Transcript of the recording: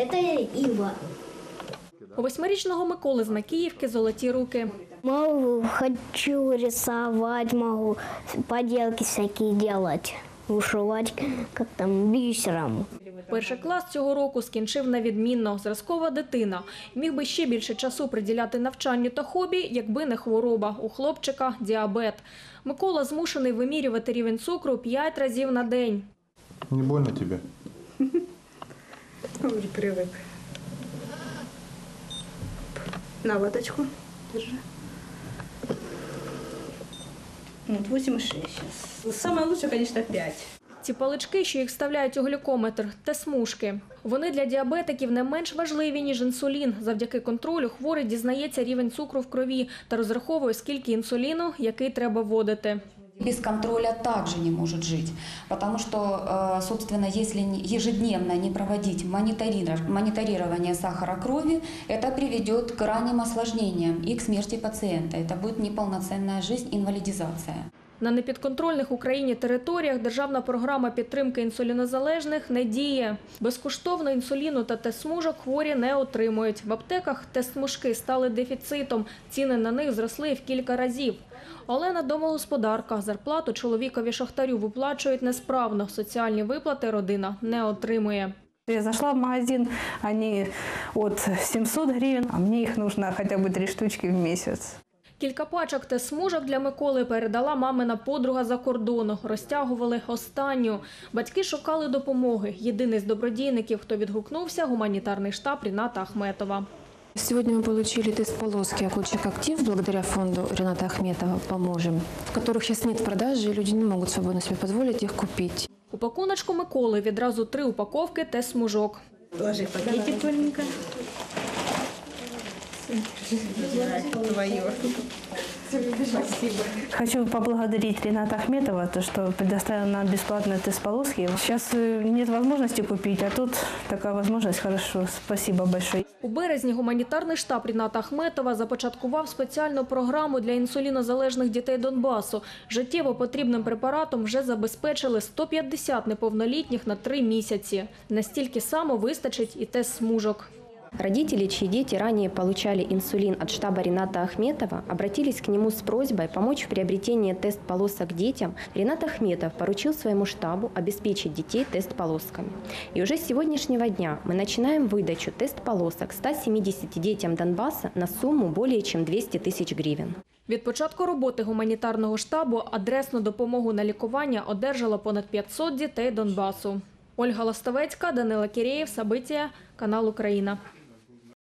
Это Ива. У восьмирічного Миколи з Макіївки золоті руки. Могу, хочу рисовать, могу поделки всякие делать, вышивать, как там, бисером. Перший клас цього року скінчив на відмінно. Зразкова дитина. Міг би ще більше часу приділяти навчанню та хобі, якби не хвороба. У хлопчика діабет. Микола змушений вимірювати рівень цукру 5 разів на день. Не больно тебе? Уже привык. На водочку. Держи. Вот 8,6 сейчас. Самое лучшее, конечно, 5. Ці палички, що їх вставляють у глюкометр, те смужки. Вони для діабетиків не менш важливі, ніж інсулін. Завдяки контролю хворий дізнається рівень цукру в крові та розраховує, скільки інсуліну, який треба вводити. Без контроля также не может жить, потому что, э, собственно, если не- ежедневно не проводить мониторирование сахара крови, это приведет к ранним осложнениям и к смерти пациента. Это будет неполноценная жизнь, инвалидизация. На непідконтрольних Україні територіях державна програма підтримки інсулінозалежних не діє. Безкоштовно інсуліну та тест-смужок хворі не отримують. В аптеках тест-смужки стали дефіцитом. Ціни на них зросли в кілька разів. Олена домогосподарка. Зарплату чоловікові шахтарю виплачують несправно. Соціальні виплати родина не отримує. Я зашла в магазин, они от 700 гривен, а мне их нужно хотя бы три штучки в месяц. Кілька пачок та смужок для Миколи передала мамина подруга за кордону. Розтягували останню. Батьки шукали допомоги. Єдиний з добродійників, хто відгукнувся, гуманітарний штаб Ріната Ахметова. Сегодня мы получили тест полоски «Окучек Актив» благодаря фонду Рената Ахметова «Поможем», в которых сейчас нет продажи, и люди не могут свободно себе позволить их купить. У пакуночку Миколи відразу три упаковки та смужок. Положи пакетик тоненько. Твое. Хочу поблагодарить Рената Ахметова, то, что предоставил нам бесплатные тест-полоски. Сейчас э, нет возможности купить, а тут такая возможность, хорошо, спасибо большое. У березні гуманітарний штаб Ріната Ахметова започаткував спеціальну програму для інсулінозалежних дітей Донбасу. Життєво потрібним препаратом вже забезпечили 150 неповнолітніх на три місяці. Настільки само вистачить і тест смужок. Родители, чьи дети ранее получали инсулин от штаба Рената Ахметова, обратились к нему с просьбой помочь в приобретении тест-полосок детям. Ренат Ахметов поручил своему штабу обеспечить детей тест-полосками. И уже с сегодняшнего дня мы начинаем выдачу тест-полосок 170 детям Донбасса на сумму более чем 200 тысяч гривен. Від початку роботи гуманітарного штабу адресну допомогу на лікування одержало понад 500 дітей Донбасу. Ольга Ластовецька, Данила Кірєєв, Сабиція, канал Україна.